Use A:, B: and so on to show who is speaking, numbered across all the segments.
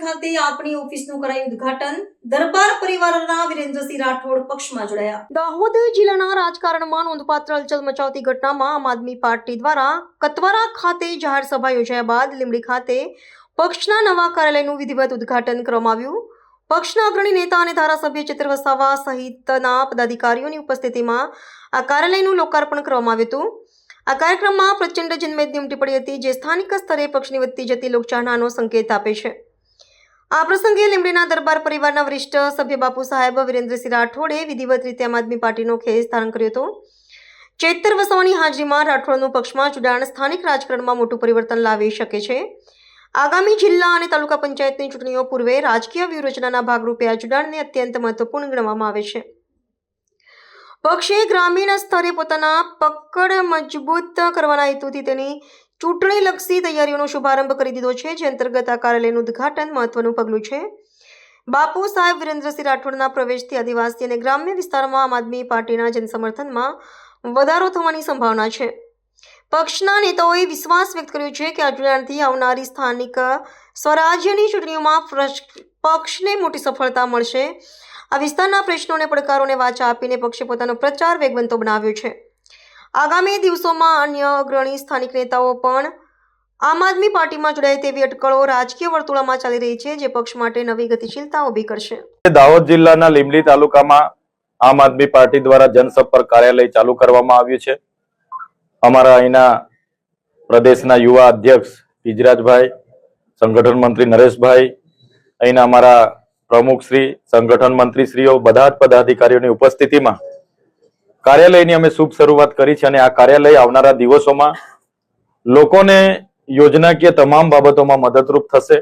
A: ખાતે આપની ઓફિસનું કરાયું ઉદઘાટન. દરબાર પરિવારના વિરેન્દ્રસિંહ રાઠોડ પક્ષમાં જોડાયા. દાહોદ જિલ્લાના રાજકારણમાં નોંધપાત્ર હલચલ મચાવતી ઘટનામાં આમ આદમી પાર્ટી દ્વારા કતવારા ખાતે જાહેર સભા યોજાયા બાદ લીમડી ખાતે પક્ષના નવા કાર્યાલયનું વિધિવત ઉદઘાટન કરવામાં આવ્યું. પક્ષના અગ્રણી નેતા અને ધારાસભ્ય ચિત્ર વસાવા સહિતના પદાધિકારીઓની ઉપસ્થિતિમાં આ કાર્યાલયનું લોકાર્પણ કરવામાં આવ્યું હતું. આ કાર્યક્રમમાં પ્રચંડ જનમેદની ઉમટી પડી હતી, જે સ્થાનિક સ્તરે પક્ષની વધતી જતી લોકચાહનાનો સંકેત આપે છે. આ પ્રસંગે લીંબડીના દરબાર પરિવારના વરિષ્ઠ સભ્ય બાપુ સાહેબ વિરેન્દ્રસિંહ રાઠોડે વિધિવત રીતે આમ આદમી પાર્ટીનો ખેસ ધારણ કર્યો હતો. ચૈતર વસાવાની હાજરીમાં રાઠોડનું પક્ષમાં જોડાણ સ્થાનિક રાજકારણમાં મોટું પરિવર્તન લાવી શકે છે. આગામી જિલ્લા અને તાલુકા પંચાયતની ચૂંટણીઓ પૂર્વે રાજકીય વ્યૂહરચનાના ભાગરૂપે આ જોડાણને અત્યંત મહત્વપૂર્ણ ગણવામાં આવે છે. પક્ષે ગ્રામીણ સ્તરે પોતાના પકડ મજબૂત કરવાના હેતુથી તેની ચૂંટણીલક્ષી તૈયારીઓનો શુભારંભ કરી દીધો છે, જે અંતર્ગત આ કાર્યાલયનું ઉદ્ઘાટન મહત્વનું પગલું છે. બાપુ સાહેબ વિરેન્દ્રસિંહ રાઠોડના પ્રવેશથી આદિવાસી અને ગ્રામ્ય વિસ્તારમાં આમ આદમી પાર્ટીના જનસમર્થનમાં વધારો થવાની સંભાવના છે. પક્ષના નેતાઓએ વિશ્વાસ વ્યક્ત કર્યો છે કે આ આવનારી સ્થાનિક સ્વરાજ્યની ચૂંટણીઓમાં પક્ષને મોટી સફળતા મળશે. આ વિસ્તારના પ્રશ્નોને પડકારોને વાચા આપીને પક્ષે પોતાનો પ્રચાર વેગવંતો બનાવ્યો છે. આગામી દિવસોમાં અન્ય અગ્રણી સ્થાનિક નેતાઓ પણ આમ આદમી પાર્ટીમાં જોડાય તેવી અટકળો રાજકીય વર્તુળામાં ચાલી રહી છે, જે પક્ષ માટે નવી ગતિશીલતા ઊભી કરશે.
B: દાહોદ જિલ્લાના લીંબડી તાલુકામાં આમ આદમી પાર્ટી દ્વારા જનસંપર્ક કાર્યાલય ચાલુ કરવામાં આવ્યું છે. અમારા અહીંના પ્રદેશના યુવા અધ્યક્ષ ઇજરાજભાઈ સંગઠન મંત્રી નરેશભાઈ, અહીંના અમારા પ્રમુખશ્રી સંગઠન મંત્રીશ્રીઓ, બધા જ પદાધિકારીઓની ઉપસ્થિતિમાં કાર્યાલયની અમે શુભ શરૂઆત કરી છે અને આ કાર્યાલય આવનારા દિવસોમાં લોકોને યોજનાકીય તમામ બાબતોમાં મદદરૂપ થશે.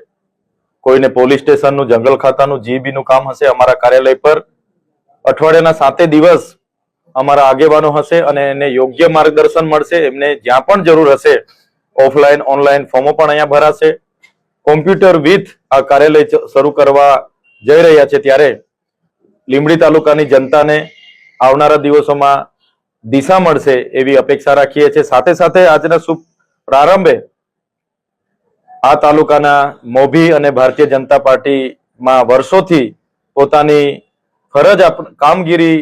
B: કોઈને પોલીસ સ્ટેશનનું, જંગલ ખાતાનું, જીબીનું કામ હશે, અમારા કાર્યાલય પર અઠવાડિયાના સાતે દિવસ અમારા આગેવાનો હશે અને એને યોગ્ય માર્ગદર્શન મળશે. એમને જ્યાં પણ જરૂર હશે, ઓફલાઈન, ઓનલાઈન ફોર્મો પણ અહીંયા ભરાશે. કોમ્પ્યુટર વિથ આ કાર્યાલય શરૂ કરવા જઈ રહ્યા છે ત્યારે લીંબડી તાલુકાની જનતાને આવનારા દિવસોમાં દિશા મળશે એવી અપેક્ષા રાખીએ છીએ. સાથે સાથે આજના શુભ પ્રારંભે આ તાલુકાના મોભી અને ભારતીય જનતા પાર્ટીમાં વર્ષોથી પોતાની ફરજ કામગીરી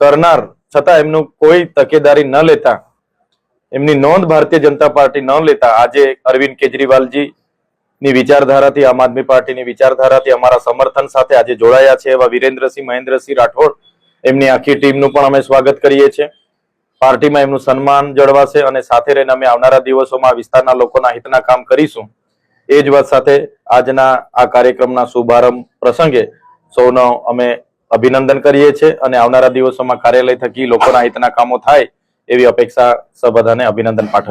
B: કરનાર છતાં એમનું કોઈ તકેદારી ન લેતા, એમની નોંધ ભારતીય જનતા પાર્ટી ન લેતા આજે અરવિંદ કેજરીવાલજી ની વિચારધારાથી, આમ આદમી પાર્ટીની વિચારધારાથી અમારા સમર્થન સાથે આજે જોડાયા છે એવા વિરેન્દ્રસિંહ, મહેન્દ્રસિંહ રાઠોડ. એમની આખી ટીમનું પણ અમે સ્વાગત કરીએ છીએ. પાર્ટીમાં એમનું સન્માન જળવાશે અને સાથે રહીને અમે આવનારા દિવસોમાં વિસ્તારના લોકોના હિતના કામ કરીશું. એ જ વાત સાથે આજના આ કાર્યક્રમના શુભારંભ પ્રસંગે સૌનો અમે અભિનંદન કરીએ છીએ અને આવનારા દિવસોમાં કાર્યાલય થકી લોકોના હિતના કામો થાય એવી અપેક્ષા સૌ બધાને અભિનંદન પાઠવીએ